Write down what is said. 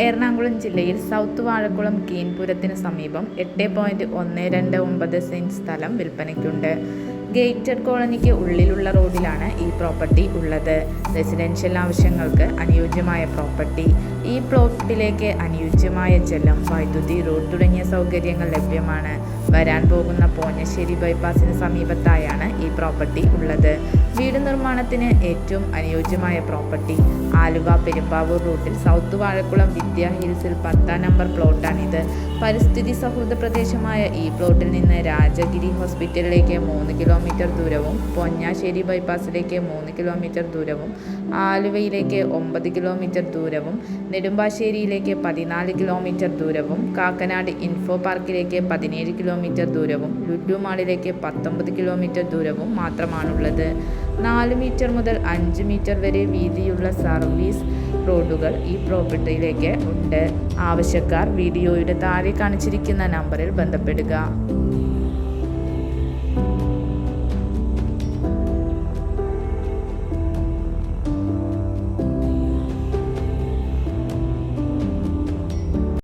എറണാകുളം ജില്ലയിൽ സൗത്ത് വാഴക്കുളം കീൻപുരത്തിന് സമീപം എട്ട് പോയിന്റ് ഒന്ന് രണ്ട് ഒമ്പത് സെന്റ് സ്ഥലം വിൽപ്പനയ്ക്കുണ്ട്. ഗേറ്റഡ് കോളനിക്ക് ഉള്ളിലുള്ള റോഡിലാണ് ഈ പ്രോപ്പർട്ടി ഉള്ളത്. റെസിഡൻഷ്യൽ ആവശ്യങ്ങൾക്ക് അനുയോജ്യമായ പ്രോപ്പർട്ടി. ഈ പ്ലോട്ടിലേക്ക് അനുയോജ്യമായ ജലം വൈദ്യുതി റോഡ് തുടങ്ങിയ സൗകര്യങ്ങൾ ലഭ്യമാണ്. വരാൻ പോകുന്ന പോഞ്ഞശ്ശേരി ബൈപ്പാസിന് സമീപത്തായാണ് പ്രോപ്പർട്ടി ഉള്ളത്. വീട് നിർമ്മാണത്തിന് ഏറ്റവും അനുയോജ്യമായ പ്രോപ്പർട്ടി ആലുവ പെരുമ്പാവൂർ റൂട്ടിൽ സൗത്ത് വാഴക്കുളം വിദ്യാ ഹിൽസിൽ പത്താം നമ്പർ പ്ലോട്ടാണിത് പരിസ്ഥിതി സൗഹൃദ പ്രദേശമായ ഈ പ്ലോട്ടിൽ നിന്ന് രാജഗിരി ഹോസ്പിറ്റലിലേക്ക് മൂന്ന് കിലോമീറ്റർ ദൂരവും പൊന്നാശ്ശേരി ബൈപ്പാസിലേക്ക് മൂന്ന് കിലോമീറ്റർ ദൂരവും ആലുവയിലേക്ക് ഒമ്പത് കിലോമീറ്റർ ദൂരവും നെടുമ്പാശ്ശേരിയിലേക്ക് പതിനാല് കിലോമീറ്റർ ദൂരവും കാക്കനാട് ഇൻഫോ പാർക്കിലേക്ക് പതിനേഴ് കിലോമീറ്റർ ദൂരവും ലുലു മാളിലേക്ക് പത്തൊമ്പത് കിലോമീറ്റർ ദൂരവും മാത്രമാണുള്ളത്. നാല് മീറ്റർ മുതൽ അഞ്ച് മീറ്റർ വരെ വീതിയുള്ള സർവീസ് റോഡുകൾ ഈ പ്രോപ്പർട്ടിയിലേക്ക് ഉണ്ട്. ആവശ്യക്കാർ വീഡിയോയുടെ താഴെ കാണിച്ചിരിക്കുന്ന നമ്പറിൽ ബന്ധപ്പെടുക.